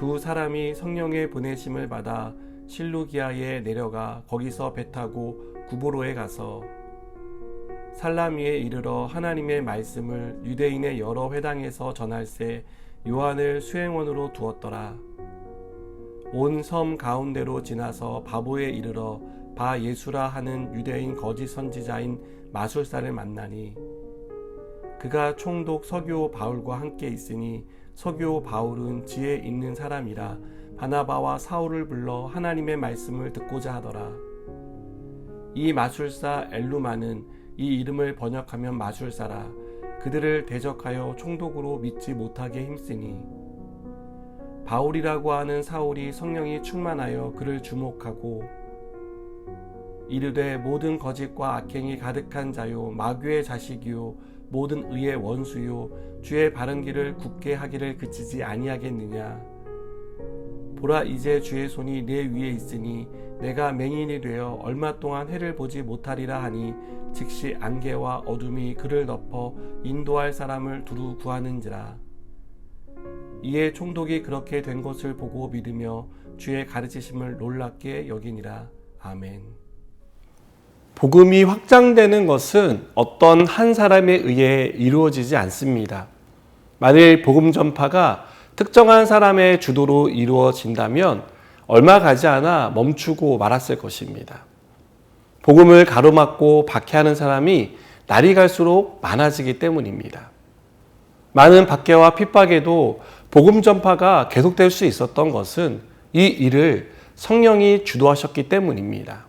두 사람이 성령의 보내심을 받아 실루기아에 내려가 거기서 배 타고 구보로에 가서 살라미에 이르러 하나님의 말씀을 유대인의 여러 회당에서 전할세 요한을 수행원으로 두었더라. 온 섬 가운데로 지나서 바보에 이르러 바 예수라 하는 유대인 거짓 선지자인 마술사를 만나니 그가 총독 서교 바울과 함께 있으니 서교 바울은 지혜 있는 사람이라 바나바와 사울을 불러 하나님의 말씀을 듣고자 하더라. 이 마술사 엘루마는 이 이름을 번역하면 마술사라 그들을 대적하여 총독으로 믿지 못하게 힘쓰니 바울이라고 하는 사울이 성령이 충만하여 그를 주목하고 이르되 모든 거짓과 악행이 가득한 자요 마귀의 자식이요 모든 의의 원수요 주의 바른 길을 굳게 하기를 그치지 아니하겠느냐? 보라 이제 주의 손이 내 위에 있으니 내가 맹인이 되어 얼마 동안 해를 보지 못하리라 하니 즉시 안개와 어둠이 그를 덮어 인도할 사람을 두루 구하는지라. 이에 총독이 그렇게 된 것을 보고 믿으며 주의 가르치심을 놀랍게 여기니라. 아멘. 복음이 확장되는 것은 어떤 한 사람에 의해 이루어지지 않습니다. 만일 복음 전파가 특정한 사람의 주도로 이루어진다면 얼마 가지 않아 멈추고 말았을 것입니다. 복음을 가로막고 박해하는 사람이 날이 갈수록 많아지기 때문입니다. 많은 박해와 핍박에도 복음 전파가 계속될 수 있었던 것은 이 일을 성령이 주도하셨기 때문입니다.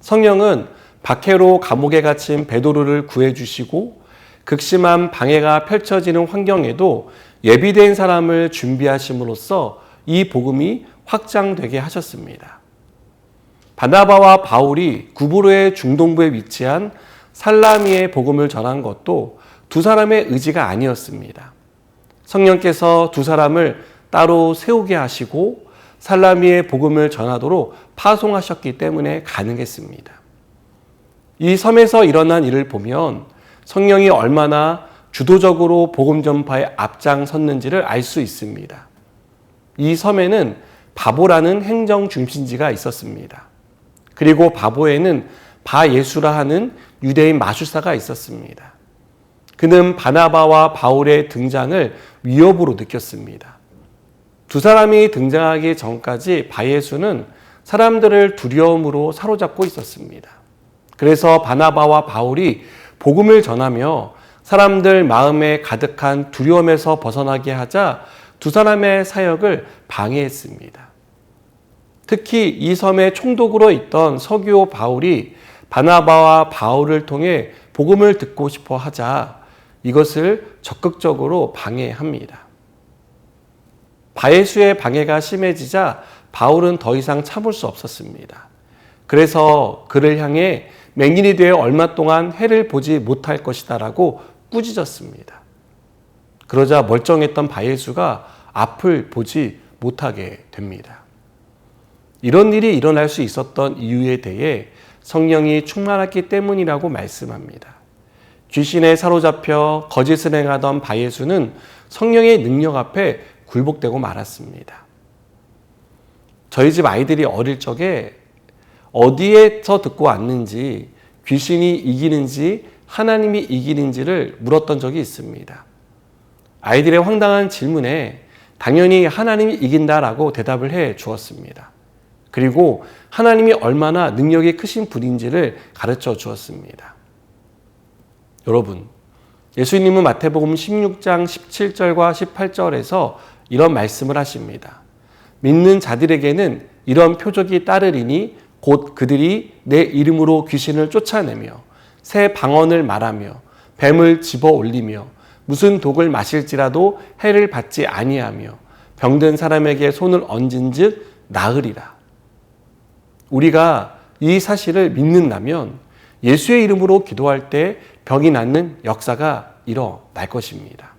성령은 박해로 감옥에 갇힌 베드로를 구해 주시고 극심한 방해가 펼쳐지는 환경에도 예비된 사람을 준비하심으로써 이 복음이 확장되게 하셨습니다. 바나바와 바울이 구브로의 중동부에 위치한 살라미의 복음을 전한 것도 두 사람의 의지가 아니었습니다. 성령께서 두 사람을 따로 세우게 하시고 살라미의 복음을 전하도록 파송하셨기 때문에 가능했습니다. 이 섬에서 일어난 일을 보면 성령이 얼마나 주도적으로 복음 전파에 앞장섰는지를 알 수 있습니다. 이 섬에는 바보라는 행정 중심지가 있었습니다. 그리고 바보에는 바 예수라 하는 유대인 마술사가 있었습니다. 그는 바나바와 바울의 등장을 위협으로 느꼈습니다. 두 사람이 등장하기 전까지 바예수는 사람들을 두려움으로 사로잡고 있었습니다. 그래서 바나바와 바울이 복음을 전하며 사람들 마음에 가득한 두려움에서 벗어나게 하자 두 사람의 사역을 방해했습니다. 특히 이 섬의 총독으로 있던 서기오 바울이 바나바와 바울을 통해 복음을 듣고 싶어 하자 이것을 적극적으로 방해합니다. 바예수의 방해가 심해지자 바울은 더 이상 참을 수 없었습니다. 그래서 그를 향해 맹인이 되어 얼마 동안 해를 보지 못할 것이다라고 꾸짖었습니다. 그러자 멀쩡했던 바예수가 앞을 보지 못하게 됩니다. 이런 일이 일어날 수 있었던 이유에 대해 성령이 충만했기 때문이라고 말씀합니다. 귀신에 사로잡혀 거짓을 행하던 바예수는 성령의 능력 앞에 굴복되고 말았습니다. 저희 집 아이들이 어릴 적에 어디에서 듣고 왔는지 귀신이 이기는지 하나님이 이기는지를 물었던 적이 있습니다. 아이들의 황당한 질문에 당연히 하나님이 이긴다라고 대답을 해 주었습니다. 그리고 하나님이 얼마나 능력이 크신 분인지를 가르쳐 주었습니다. 여러분, 예수님은 마태복음 16장 17절과 18절에서 이런 말씀을 하십니다. 믿는 자들에게는 이런 표적이 따르리니 곧 그들이 내 이름으로 귀신을 쫓아내며 새 방언을 말하며 뱀을 집어 올리며 무슨 독을 마실지라도 해를 받지 아니하며 병든 사람에게 손을 얹은즉 나으리라. 우리가 이 사실을 믿는다면 예수의 이름으로 기도할 때 병이 낫는 역사가 일어날 것입니다.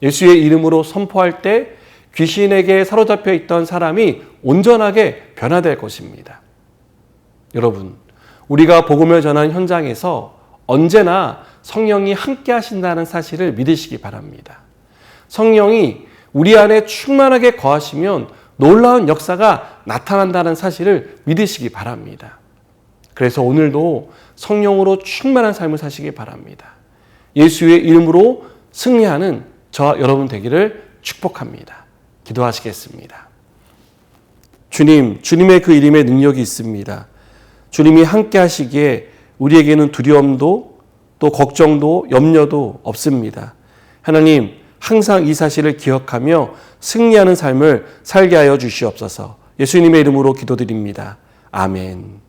예수의 이름으로 선포할 때 귀신에게 사로잡혀 있던 사람이 온전하게 변화될 것입니다. 여러분, 우리가 복음을 전하는 현장에서 언제나 성령이 함께 하신다는 사실을 믿으시기 바랍니다. 성령이 우리 안에 충만하게 거하시면 놀라운 역사가 나타난다는 사실을 믿으시기 바랍니다. 그래서 오늘도 성령으로 충만한 삶을 사시기 바랍니다. 예수의 이름으로 승리하는 저와 여러분 되기를 축복합니다. 기도하시겠습니다. 주님, 주님의 그 이름에 능력이 있습니다. 주님이 함께 하시기에 우리에게는 두려움도 또 걱정도 염려도 없습니다. 하나님, 항상 이 사실을 기억하며 승리하는 삶을 살게 하여 주시옵소서. 예수님의 이름으로 기도드립니다. 아멘.